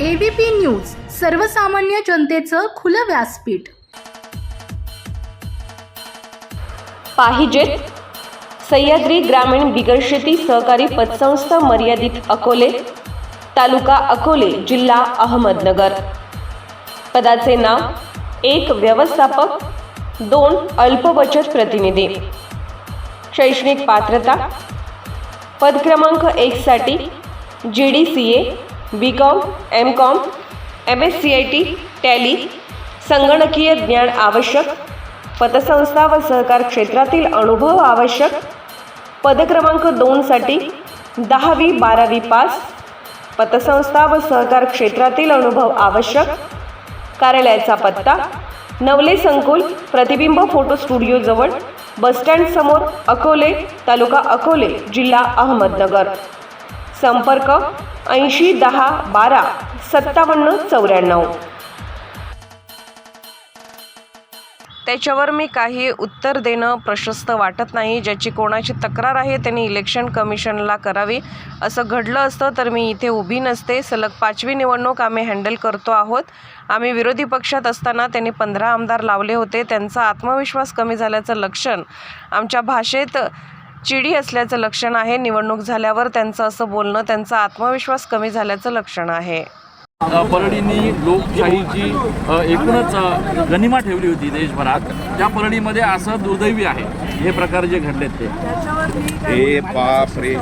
ABP news सर्वसामान्य जनतेचं खुलं व्यासपीठ. पाहिजेत सह्याद्री ग्रामीण बिगरशेती सहकारी पतसंस्था मर्यादित अकोले तालुका अकोले जिल्हा अहमदनगर. पदाचे नाव एक व्यवस्थापक दोन अल्पबचत प्रतिनिधी. शैक्षणिक पात्रता पद क्रमांक एकसाठी G D C A B com M com M S C I T tally संगणकीय ज्ञान आवश्यक पतसंस्था व सहकार क्षेत्रातील अनुभव आवश्यक पदक्रमांक दोनसाठी दहावी बारावी पास पतसंस्था व सहकार क्षेत्रातील अनुभव आवश्यक कार्यालयाचा पत्ता नवले संकुल प्रतिबिंब फोटो स्टुडिओजवळ बसस्टँडसमोर अकोले तालुका अकोले जिल्हा अहमदनगर. संपर्क ऐंशी दहा बारा सत्तावन्न चौऱ्याण्णव. त्याच्यावर मी काही उत्तर देणं प्रशस्त वाटत नाही. ज्याची कोणाची तक्रार आहे त्यांनी इलेक्शन कमिशनला करावी. असं घडलं असतं तर मी इथे उभी नसते. सलग पाचवी निवडणूक आम्ही हँडल करतो आहोत. आम्ही विरोधी पक्षात असताना त्यांनी पंधरा आमदार लावले होते. त्यांचा आत्मविश्वास कमी झाल्याचं लक्षण आमच्या भाषेत चिडी असल्याचं लक्षण आहे. निवडणूक झाल्यावर त्यांचं असं बोलणं त्यांचा आत्मविश्वास कमी झाल्याचं लक्षण आहे. परळीनी लोकशाहीची एकूणच गनिमा ठेवली होती देशभरात. त्या परळीमध्ये असं दुर्दैवी आहे. हे प्रकार जे घडलेत ते. हे बाप रे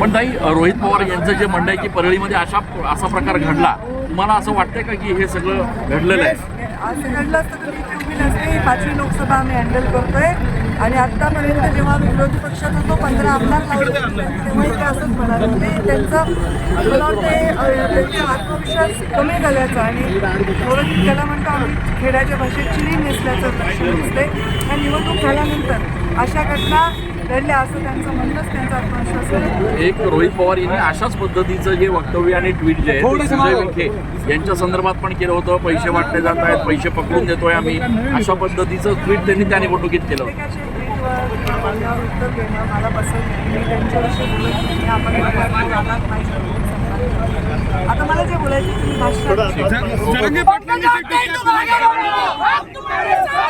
पण ताई रोहित पवार यांचं जे म्हणणं आहे की परळीमध्ये अशा असा प्रकार घडला तुम्हाला असं वाटतंय का की हे सगळं घडलेलं आहे? असं नसते ही पाचवी लोकसभा आम्ही हँडल करतोय. आणि आत्तापर्यंत जेव्हा आम्ही विरोधी पक्षात होतो पंधरा आमदार लावले तेव्हाही ते असंच म्हणाले होते. त्यांचं मला ते त्यांचा आत्मविश्वास कमी झाल्याचा आणि थोडं त्याला म्हणतो आम्ही खेड्याच्या भाषेत चिनी नेसल्याचं लक्षण दिसते आणि निवडणूक झाल्यानंतर अशा घटना घडल्या असं त्यांचं म्हणणंच त्यांचा आत्मविश्वास एक रोहित पवार यांनी अशाच पद्धतीचं जे वक्तव्य आणि ट्विट जे आहे ते संजय विखे यांच्या संदर्भात पण केलं होतं पैसे वाटले जात आहेत पैसे पकडून देतोय आम्ही अशा पद्धतीचं ट्विट त्यांनी त्या निवडणुकीत केलं उत्तर देणं मला मी त्यांच्याविषयी बोलत नाही आपण. आता मला जे बोलायचं